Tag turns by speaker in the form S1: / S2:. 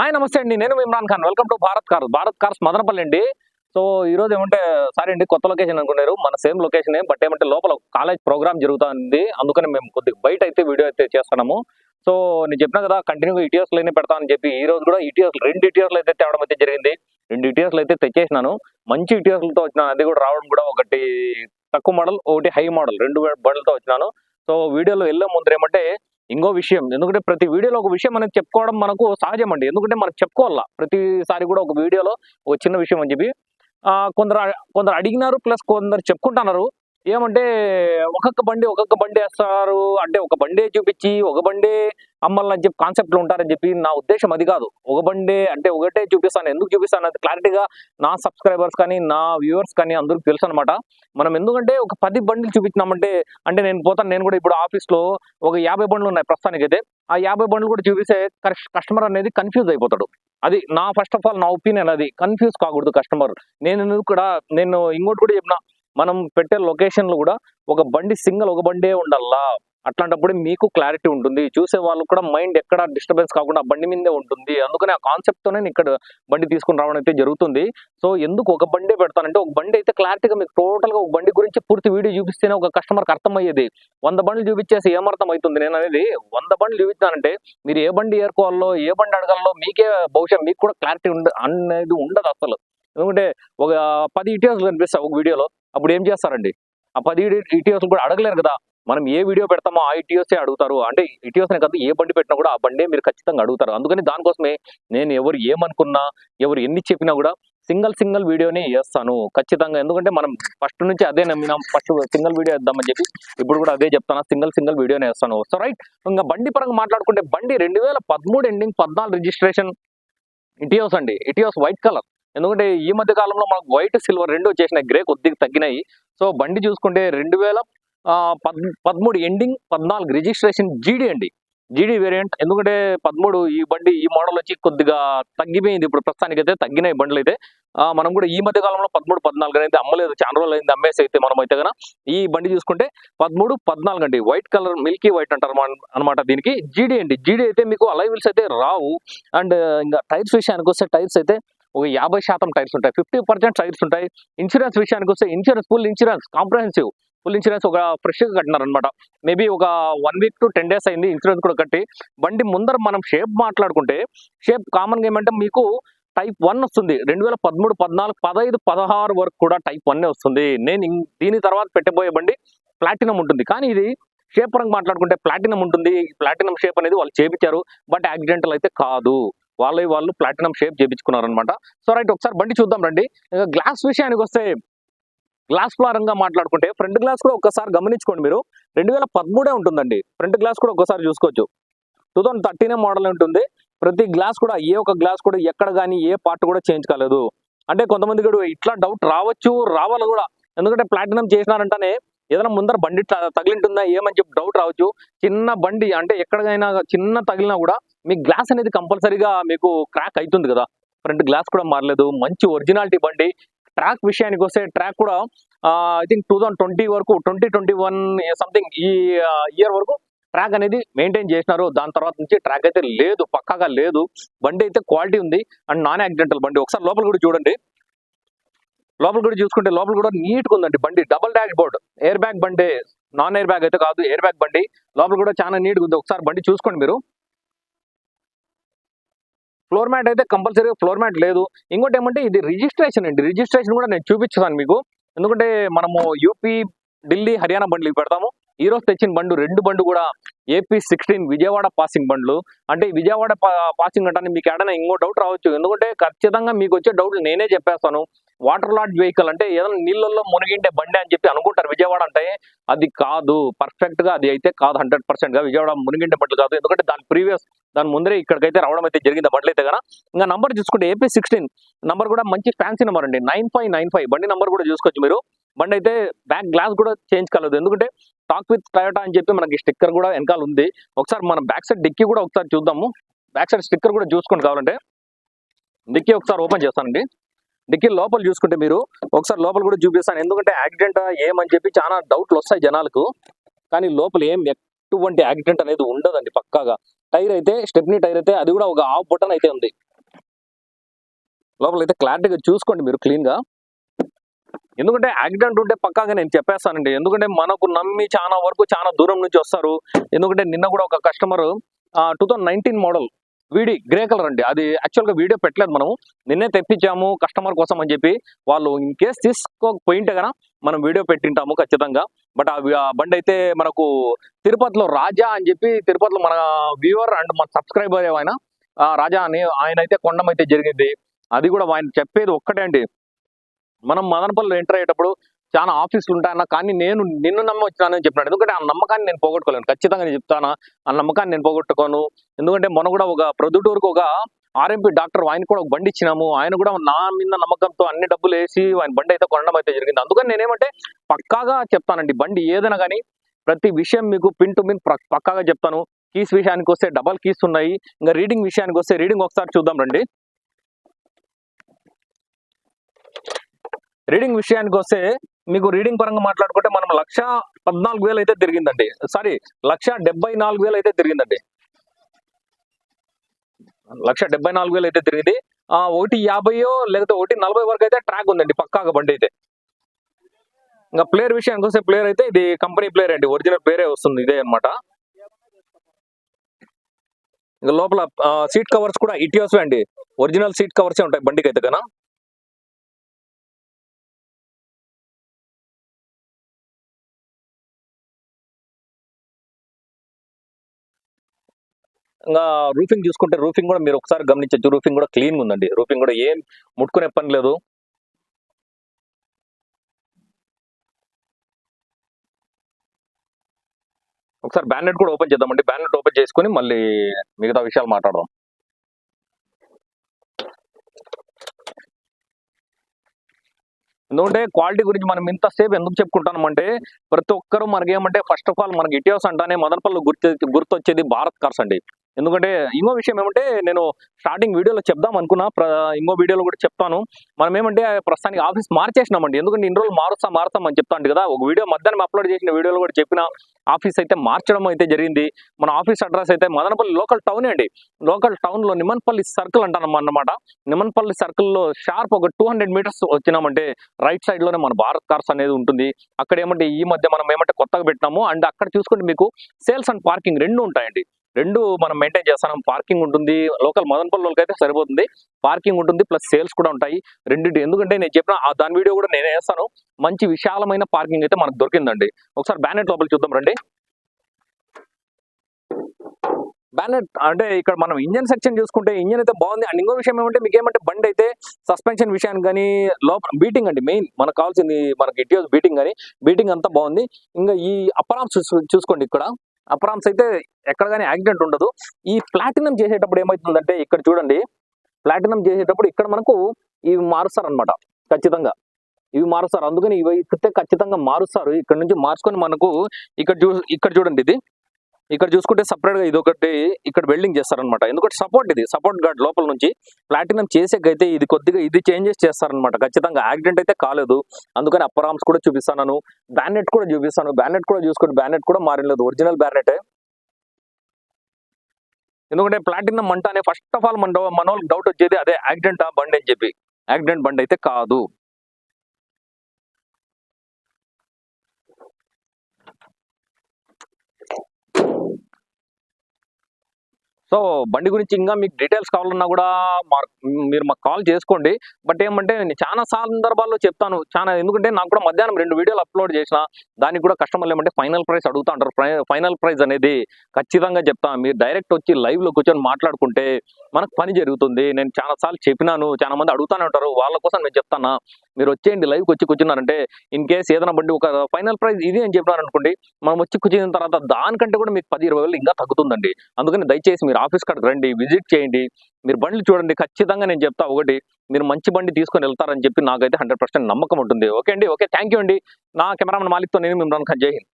S1: Hi నమస్తే అండి. నేను Imran Khan. Welcome to Bharat cars. Bharat cars Madanapalle అండి. సో ఈ రోజు ఏమంటే సారీ అండి కొత్త లొకేషన్ అనుకున్నారు. మన సేమ్ లొకేషన్ బట్ ఏమంటే లోపల కాలేజ్ ప్రోగ్రామ్ జరుగుతుంది. అందుకని మేము కొద్దిగా బయట అయితే వీడియో అయితే చేస్తున్నాము. సో నేను చెప్పిన కదా కంటిన్యూగా ఇటీఎస్ లైన్ పెడతానని చెప్పి ఈ రోజు కూడా ఈటీఎస్ రెండు ఈటీఎస్లు అయితే తేవడం అయితే జరిగింది. రెండు ఈటీఎస్లు అయితే తెచ్చేసినాను. మంచి ఈటీఎస్లతో వచ్చినాను అది కూడా రావడం కూడా ఒకటి తక్కువ మోడల్ ఒకటి హై మోడల్ రెండు బండ్లతో వచ్చినాను. సో వీడియోలో వెళ్ళే ముందు ఏమంటే ఇంకో విషయం ఎందుకంటే ప్రతి వీడియోలో ఒక విషయం అనేది చెప్పుకోవడం మనకు సహజం అండి ఎందుకంటే మనం చెప్పుకోవాలా? ప్రతిసారి కూడా ఒక వీడియోలో ఒక చిన్న విషయం అని చెప్పి. ఆ, కొందరు కొందరు అడిగినారు ప్లస్ కొందరు చెప్పుకుంటున్నారు. ఏమంటే ఒక్కొక్క బండి ఒక్కొక్క బండి వేస్తారు. అంటే ఒక బండే చూపించి ఒక బండే అమ్మాలని చెప్పి కాన్సెప్ట్లో ఉంటారని చెప్పి నా ఉద్దేశం అది కాదు. ఒక బండే అంటే ఒకటే చూపిస్తాను. ఎందుకు చూపిస్తాను? అది క్లారిటీగా నా సబ్స్క్రైబర్స్ కానీ నా వ్యూవర్స్ కానీ అందరికి తెలుసు అనమాట మనం ఎందుకంటే ఒక పది బండిలు చూపించినామంటే అంటే నేను పోతాను నేను కూడా ఇప్పుడు ఆఫీస్లో ఒక యాభై బండ్లు ఉన్నాయి ప్రస్తుతానికైతే. ఆ యాభై బండ్లు కూడా చూపిస్తే కస్టమర్ అనేది కన్ఫ్యూజ్ అయిపోతాడు. అది నా ఫస్ట్ ఆఫ్ ఆల్ నా ఒపీనియన్ అది. కన్ఫ్యూజ్ కాకూడదు కస్టమర్ నేను కూడా నేను ఇంకోటి కూడా చెప్పిన. మనం పెట్టే లొకేషన్లో కూడా ఒక బండి సింగిల్ ఒక బండే ఉండాలా? అట్లాంటప్పుడు మీకు క్లారిటీ ఉంటుంది. చూసే వాళ్ళు కూడా మైండ్ ఎక్కడ డిస్టర్బెన్స్ కాకుండా బండి మీదే ఉంటుంది. అందుకని ఆ కాన్సెప్ట్ తోనే ఇక్కడ బండి తీసుకుని రావడం అయితే జరుగుతుంది. సో ఎందుకు ఒక బండే పెడతానంటే ఒక బండి అయితే క్లారిటీగా మీకు టోటల్గా ఒక బండి గురించి పూర్తి వీడియో చూపిస్తేనే ఒక కస్టమర్కి అర్థమయ్యేది. వంద బండ్లు చూపించేసి ఏమర్థం అవుతుంది నేను అనేది వంద బండ్లు చూపించానంటే మీరు ఏ బండి ఏరుకోవాలో ఏ బండి అడగాలో మీకే బహుశా మీకు కూడా క్లారిటీ ఉండ అనేది ఉండదు అసలు. ఎందుకంటే ఒక పది ఇటీఎస్లు కనిపిస్తాయి ఒక వీడియోలో. అప్పుడు ఏం చేస్తారండి? ఆ పది ఇటీఎస్లు కూడా అడగలేరు కదా. మనం ఏ వీడియో పెడతామో ఆ ఇటీఎస్ఏ అడుగుతారు. అంటే ఇటీఎస్ కాదు ఏ బండి పెట్టినా కూడా ఆ బండే మీరు ఖచ్చితంగా అడుగుతారు. అందుకని దానికోసమే నేను ఎవరు ఏమనుకున్నా ఎవరు ఎన్ని చెప్పినా కూడా సింగిల్ సింగిల్ వీడియోనే వేస్తాను ఖచ్చితంగా. ఎందుకంటే మనం ఫస్ట్ నుంచి అదే నమ్మినాం ఫస్ట్ సింగిల్ వీడియో వేద్దామని చెప్పి ఇప్పుడు కూడా అదే చెప్తాను సింగిల్ సింగిల్ వీడియోనే వేస్తాను. సో రైట్ ఇంకా బండి పరంగా మాట్లాడుకుంటే బండి రెండు వేల పదమూడు ఎండింగ్ పద్నాలుగు రిజిస్ట్రేషన్ ఇటియోస్ అండి ఇటియోస్ వైట్ కలర్ ఎందుకంటే ఈ మధ్య కాలంలో మనకు వైట్ సిల్వర్ రెండు వచ్చేసినాయి గ్రే కొద్దిగా తగ్గినాయి. సో బండి చూసుకుంటే రెండు వేల పద్ పదమూడు ఎండింగ్ పద్నాలుగు రిజిస్ట్రేషన్ జీడీ అండి. జీడీ వేరియంట్ ఎందుకంటే పదమూడు ఈ బండి ఈ మోడల్ వచ్చి కొద్దిగా తగ్గిపోయింది. ఇప్పుడు ప్రస్తుతానికి అయితే తగ్గినాయి బండ్లు అయితే మనం కూడా ఈ మధ్య కాలంలో పదమూడు పద్నాలుగు అయితే అమ్మలేదు. చాలా రోజులు అయింది అమ్మేసి అయితే మనం అయితే కనుక ఈ బండి చూసుకుంటే పదమూడు పద్నాలుగు అండి. వైట్ కలర్ మిల్కీ వైట్ అంటారు అనమాట దీనికి. జీడీ అండి. జీడీ అయితే మీకు అలైవిల్స్ అయితే రావు. అండ్ ఇంకా టైర్స్ విషయానికి వస్తే టైర్స్ అయితే ఒక యాభై శాతం టైర్స్ ఉంటాయి. ఫిఫ్టీ పర్సెంట్ టైర్స్ ఉంటాయి. ఇన్సూరెన్స్ విషయానికి వస్తే insurance full insurance comprehensive full insurance ఒక ఫ్రెష్గా కట్టినారు అనమాట మేబీ ఒక one week to ten days అయింది ఇన్సూరెన్స్ కూడా కట్టి. బండి ముందర మనం షేప్ మాట్లాడుకుంటే షేప్ కామన్గా ఏమంటే మీకు టైప్ వన్ వస్తుంది. రెండు వేల పదమూడు పద్నాలుగు పదహైదు పదహారు వరకు కూడా టైప్ వన్ వస్తుంది. నేను దీని తర్వాత పెట్టబోయే బండి ప్లాటినం ఉంటుంది. కానీ ఇది షేప్ పరంగా మాట్లాడుకుంటే ప్లాటినం ఉంటుంది. ప్లాటినం షేప్ అనేది వాళ్ళు చేపించారు. బట్ యాక్సిడెంటల్ అయితే కాదు. వాళ్ళే వాళ్ళు ప్లాటినం షేప్ చేపించుకున్నారు అనమాట సో రైట్ ఒకసారి బండి చూద్దాం రండి. గ్లాస్ విషయానికి వస్తే గ్లాస్ ఫ్లారంగా మాట్లాడుకుంటే ఫ్రంట్ గ్లాస్ కూడా ఒకసారి గమనించుకోండి మీరు. రెండు వేల పదమూడే ఉంటుందండి. ఫ్రంట్ గ్లాస్ కూడా ఒకసారి చూసుకోవచ్చు. టూ థౌసండ్ థర్టీనే మోడల్ ఉంటుంది. ప్రతి గ్లాస్ కూడా ఏ ఒక్క గ్లాస్ కూడా ఎక్కడ కానీ ఏ పార్ట్ కూడా చేంజ్ కాలేదు. అంటే కొంతమంది కూడా ఇట్లా డౌట్ రావచ్చు రావాలి కూడా. ఎందుకంటే ప్లాటినం చేసినారంటేనే ఏదైనా ముందర బండి తగిలింటుందా ఏమని చెప్పి డౌట్ రావచ్చు. చిన్న బండి అంటే ఎక్కడికైనా చిన్న తగిలినా కూడా మీ గ్లాస్ అనేది కంపల్సరీగా మీకు క్రాక్ అవుతుంది కదా. ఫ్రంట్ గ్లాస్ కూడా మారలేదు. మంచి ఒరిజినాలిటీ బండి. ట్రాక్ విషయానికి వస్తే ట్రాక్ కూడా I think two thousand twenty వరకు ట్వంటీ ట్వంటీ వన్ సంథింగ్ ఈ ఇయర్ వరకు ట్రాక్ అనేది మెయింటైన్ చేసినారు. దాని తర్వాత నుంచి ట్రాక్ అయితే లేదు పక్కాగా లేదు. బండి అయితే క్వాలిటీ ఉంది. అండ్ నాన్ యాక్సిడెంటల్ బండి ఒకసారి లోపల కూడా చూడండి. లోపల కూడా చూసుకుంటే లోపల కూడా నీట్గా ఉందండి బండి. Double dashboard airbag బండి నాన్ ఎయిర్ బ్యాగ్ అయితే కాదు ఎయిర్ బ్యాగ్ బండి. లోపల కూడా చాలా నీట్గా ఉంది. ఒకసారి బండి చూసుకోండి మీరు. ఫ్లోర్ మ్యాట్ అయితే కంపల్సరీ ఫ్లోర్ మ్యాట్ లేదు. ఇంకోటి ఏమంటే ఇది రిజిస్ట్రేషన్ అండి. రిజిస్ట్రేషన్ కూడా నేను చూపించాను మీకు. ఎందుకంటే మనము యూపీ ఢిల్లీ హర్యానా బండ్లు పెడతాము. ఈ రోజు తెచ్చిన బండు రెండు బండు కూడా ఏపీ సిక్స్టీన్ విజయవాడ పాసింగ్ బండ్లు. అంటే విజయవాడ పాసింగ్ అంటే మీకు ఏడైనా ఇంకో డౌట్ రావచ్చు. ఎందుకంటే ఖచ్చితంగా మీకు వచ్చే డౌట్ నేనే చెప్పేస్తాను. వాటర్ లాడ్ వెహికల్ అంటే ఏదైనా నీళ్ళల్లో మునిగిండే బండి అని చెప్పి అనుకుంటారు విజయవాడ అంటే అది కాదు. పర్ఫెక్ట్గా అది అయితే కాదు హండ్రెడ్ పర్సెంట్గా విజయవాడ మునిగిండే బండ్లు కాదు. ఎందుకంటే దాని ప్రీవియస్ దాని ముందరే ఇక్కడికైతే రావడం అయితే జరిగింది. బండ్లు అయితే కదా ఇంకా నంబర్ చూసుకుంటే ఏపీ సిక్స్టీన్. నంబర్ కూడా మంచి ఫ్యాన్సీ నెంబర్ అండి. Nine five nine five. బండి నంబర్ కూడా చూసుకోవచ్చు మీరు. బండి అయితే బ్యాక్ గ్లాస్ కూడా చేంజ్ కాలేదు. ఎందుకంటే టాక్ విత్ టయోటా అని చెప్పి మనకి స్టిక్కర్ కూడా వెనకాల ఉంది. ఒకసారి మనం బ్యాక్ సైడ్ డిక్కీ కూడా ఒకసారి చూద్దాము. బ్యాక్ సైడ్ స్టిక్కర్ కూడా చూసుకోండి కావాలంటే. డిక్కీ ఒకసారి ఓపెన్ చేస్తానండి. డిక్కీ లోపల చూసుకుంటే మీరు. ఒకసారి లోపల కూడా చూపిస్తాను. ఎందుకంటే యాక్సిడెంట్ ఏమని చెప్పి చాలా డౌట్లు వస్తాయి జనాలకు. కానీ లోపల ఏం ఎటువంటి యాక్సిడెంట్ అనేది ఉండదండి పక్కాగా. టైర్ అయితే స్టెప్నీ టైర్ అయితే అది కూడా ఒక ఆఫ్ బటన్ అయితే ఉంది. లోపల అయితే క్లారిటీగా చూసుకోండి మీరు క్లీన్గా ఎందుకంటే యాక్సిడెంట్ ఉంటే పక్కాగా నేను చెప్పేస్తానండి. ఎందుకంటే మనకు నమ్మి చాలా వరకు చాలా దూరం నుంచి వస్తారు. ఎందుకంటే నిన్న కూడా ఒక కస్టమర్ టూ నైన్టీన్ మోడల్ వీడి గ్రే కలర్ అండి. అది యాక్చువల్గా వీడియో పెట్టలేదు మనం నిన్నే తెప్పించాము కస్టమర్ కోసం అని చెప్పి వాళ్ళు ఇన్ కేస్ తీసుకోకపోయింటే కదా మనం వీడియో పెట్టింటాము ఖచ్చితంగా. బట్ ఆ ఆ బండి అయితే మనకు తిరుపతిలో రాజా అని చెప్పి తిరుపతిలో మన వ్యూవర్ అండ్ మన సబ్స్క్రైబర్ ఆయన రాజా అని ఆయన అయితే కొండం అయితే జరిగింది. అది కూడా ఆయన చెప్పేది ఒక్కటే అండి. మనం మదనపల్లిలో ఎంటర్ అయ్యేటప్పుడు చాలా ఆఫీసులు ఉంటాయన్న కానీ నేను నిన్ను నమ్మి వచ్చినానని చెప్పినాడు. ఎందుకంటే ఆ నమ్మకాన్ని నేను పోగొట్టుకోలేను. ఖచ్చితంగా నేను చెప్తాను ఆ నమ్మకాన్ని నేను పోగొట్టుకోను. ఎందుకంటే మొన్న కూడా ఒక ప్రొద్దుటూరుకు ఒక ఆర్ఎంపీ డాక్టర్ ఆయన కూడా ఒక బండి ఇచ్చినాము. ఆయన కూడా నా మీద నమ్మకంతో అన్ని డబ్బులు వేసి ఆయన బండి అయితే కొనడం అయితే జరిగింది. అందుకని నేనేమంటే పక్కాగా చెప్తానండి బండి ఏదైనా కానీ ప్రతి విషయం మీకు పిన్ టు పిన్ పక్కాగా చెప్తాను. కీస్ విషయానికి వస్తే డబల్ కీస్ ఉన్నాయి. ఇంకా రీడింగ్ విషయానికి వస్తే రీడింగ్ ఒకసారి చూద్దాం రండి. రీడింగ్ విషయానికి వస్తే మీకు రీడింగ్ పరంగా మాట్లాడుకుంటే మనం లక్ష పద్నాలుగు వేలు అయితే తిరిగిందండి. సారీ లక్ష డెబ్బై నాలుగు వేలు అయితే తిరిగిందండి. లక్ష డెబ్బై నాలుగు వేలు అయితే తిరిగింది. ఆ ఒకటి యాభైయో లేకపోతే ఒకటి నలభై వరకు అయితే ట్రాక్ ఉందండి పక్కాగా బండి అయితే. ఇంకా ప్లేయర్ విషయానికి వస్తే ప్లేయర్ అయితే ఇది కంపెనీ ప్లేయర్ అండి ఒరిజినల్ ప్లేయరే వస్తుంది ఇదే అన్నమాట. ఇంకా లోపల సీట్ కవర్స్ కూడా ఇటియోస్ అండి ఒరిజినల్ సీట్ కవర్సే ఉంటాయి బండికి అయితే కన్నా. ఇంకా రూఫింగ్ చూసుకుంటే రూఫింగ్ కూడా మీరు ఒకసారి గమనించవచ్చు రూఫింగ్ కూడా క్లీన్ ఉందండి. రూఫింగ్ కూడా ఏం ముట్టుకునే పని లేదు. ఒకసారి బ్యానెట్ కూడా ఓపెన్ చేద్దామండి. బ్యానెట్ ఓపెన్ చేసుకుని మళ్ళీ మిగతా విషయాలు మాట్లాడదాం. ఎందుకంటే క్వాలిటీ గురించి మనం ఇంతసేపు ఎందుకు చెప్పుకుంటామంటే ప్రతి ఒక్కరూ మనకి ఏమంటే ఫస్ట్ ఆఫ్ ఆల్ మనకి ఇటీవస్ అంటానే మదనపల్లి గుర్తు గుర్తొచ్చేది భారత్ కార్స్ అండి. ఎందుకంటే ఇంకో విషయం ఏమంటే నేను స్టార్టింగ్ వీడియోలో చెప్దాం అనుకున్నా ఇంకో వీడియోలో కూడా చెప్తాను. మనం ఏమంటే ప్రస్తుతానికి ఆఫీస్ మార్చేసినామండి. ఎందుకంటే ఇన్ని రోజులు మారుస్తా మారుస్తాం అని చెప్తాను కదా. ఒక వీడియో మధ్యాహ్నం అప్లోడ్ చేసిన వీడియోలో కూడా చెప్పిన ఆఫీస్ అయితే మార్చడం అయితే జరిగింది. మన ఆఫీస్ అడ్రస్ అయితే మదనపల్లి లోకల్ టౌన్ అండి. లోకల్ టౌన్లో నిమన్పల్లి సర్కిల్ అంటాను అన్నమాట. నిమ్మన్పల్లి సర్కిల్లో షార్ప్ ఒక టూ హండ్రెడ్ మీటర్స్ వచ్చినామంటే రైట్ సైడ్లోనే మన భారత్ కార్స్ అనేది ఉంటుంది. అక్కడ ఏమంటే ఈ మధ్య మనం ఏమంటే కొత్తగా పెట్టినాము. అండ్ అక్కడ చూసుకుంటే మీకు సేల్స్ అండ్ పార్కింగ్ రెండు ఉంటాయండి. రెండు మనం మెయింటైన్ చేస్తాం. పార్కింగ్ ఉంటుంది. లోకల్ మదనపల్లి అయితే సరిపోతుంది. పార్కింగ్ ఉంటుంది. ప్లస్ సేల్స్ కూడా ఉంటాయి. రెండింటి ఎందుకంటే నేను చెప్పిన దాని వీడియో కూడా నేను వేస్తాను. మంచి విశాలమైన పార్కింగ్ అయితే మనకు దొరికిందండి. ఒకసారి బ్యానెట్ లోపల చూద్దాం రండి. బ్యానెట్ అంటే ఇక్కడ మనం ఇంజన్ సెక్షన్ చూసుకుంటే ఇంజన్ అయితే బాగుంది. అండ్ ఇంకో విషయం ఏమంటే మీకు ఏమంటే బండి అయితే సస్పెన్షన్ విషయాన్ని కానీ లోపల బీటింగ్ అండి. మెయిన్ మనకు కావాల్సింది మనకి ఇటీవల బీటింగ్ కానీ బీటింగ్ అంతా బాగుంది. ఇంకా ఈ అప్పరామ్స్ చూసుకోండి ఇక్కడ. అప్పరామ్స్ అయితే ఎక్కడ కానీ యాక్సిడెంట్ ఉండదు. ఈ ప్లాటినం చేసేటప్పుడు ఏమవుతుందంటే ఇక్కడ చూడండి. ప్లాటినం చేసేటప్పుడు ఇక్కడ మనకు ఇవి మారుస్తారు అనమాట ఖచ్చితంగా. ఇవి మారుస్తారు. అందుకని ఇవి అయితే ఖచ్చితంగా మారుస్తారు. ఇక్కడ నుంచి మార్చుకొని మనకు ఇక్కడ చూ ఇక్కడ చూడండి ఇది. ఇక్కడ చూసుకుంటే సపరేట్గా ఇది ఒకటి ఇక్కడ వెల్డింగ్ చేస్తారనమాట ఎందుకంటే సపోర్ట్ ఇది సపోర్ట్ గార్డ్ లోపల నుంచి ప్లాటినం చేసేకైతే ఇది కొద్దిగా ఇది చేంజెస్ చేస్తారనమాట ఖచ్చితంగా యాక్సిడెంట్ అయితే కాలేదు. అందుకని అప్పరామ్స్ కూడా చూపిస్తాను బ్యానెట్ కూడా చూపిస్తాను. బ్యానెట్ కూడా చూసుకుంటే బ్యానెట్ కూడా మారలేదు ఒరిజినల్ బ్యానెట్ ఎందుకంటే ప్లాటినం మంట అనే ఫస్ట్ ఆఫ్ ఆల్ మన మన డౌట్ వచ్చేది అదే యాక్సిడెంట్ ఆ బండి అని చెప్పి. యాక్సిడెంట్ బండి అయితే కాదు. సో బండి గురించి ఇంకా మీకు డీటెయిల్స్ కావాలన్నా కూడా మా- మీరు మాకు కాల్ చేసుకోండి. బట్ ఏమంటే నేను చాలా సందర్భాల్లో చెప్తాను. చాలా ఎందుకంటే నాకు కూడా మధ్యాహ్నం రెండు వీడియోలు అప్లోడ్ చేసిన దానికి కూడా కస్టమర్లు ఏమంటే ఫైనల్ ప్రైస్ అడుగుతా ఉంటారు ఫైనల్ ప్రైస్ అనేది ఖచ్చితంగా చెప్తాను మీరు డైరెక్ట్ వచ్చి లైవ్లో కూర్చొని మాట్లాడుకుంటే మనకు పని జరుగుతుంది. నేను చాలా సార్లు చెప్పినాను. చాలా మంది అడుగుతానే ఉంటారు. వాళ్ళ కోసం నేను చెప్తాను? మీరు వచ్చేయండి లైవ్కి వచ్చి కూర్చున్నారంటే ఇన్ కేస్ ఏదైనా బండి ఒక ఫైనల్ ప్రైస్ ఇది అని చెప్పినారనుకోండి మనం వచ్చి కూర్చున్న తర్వాత దానికంటే కూడా మీకు పది ఇరవై వేలు ఇంకా తగ్గుతుందండి. అందుకని దయచేసి మీరు ఆఫీస్ కాడికి రండి విజిట్ చేయండి. మీరు బండ్లు చూడండి ఖచ్చితంగా నేను చెప్తా ఒకటి మీరు మంచి బండి తీసుకొని వెళ్తారని చెప్పి నాకైతే హండ్రెడ్ నమ్మకం ఉంటుంది. ఓకే అండి ఓకే థ్యాంక్ యూ అండి. నా కెమెరామెన్ మాలిక్తో నేను మిమ్మల్ని జై హింద్.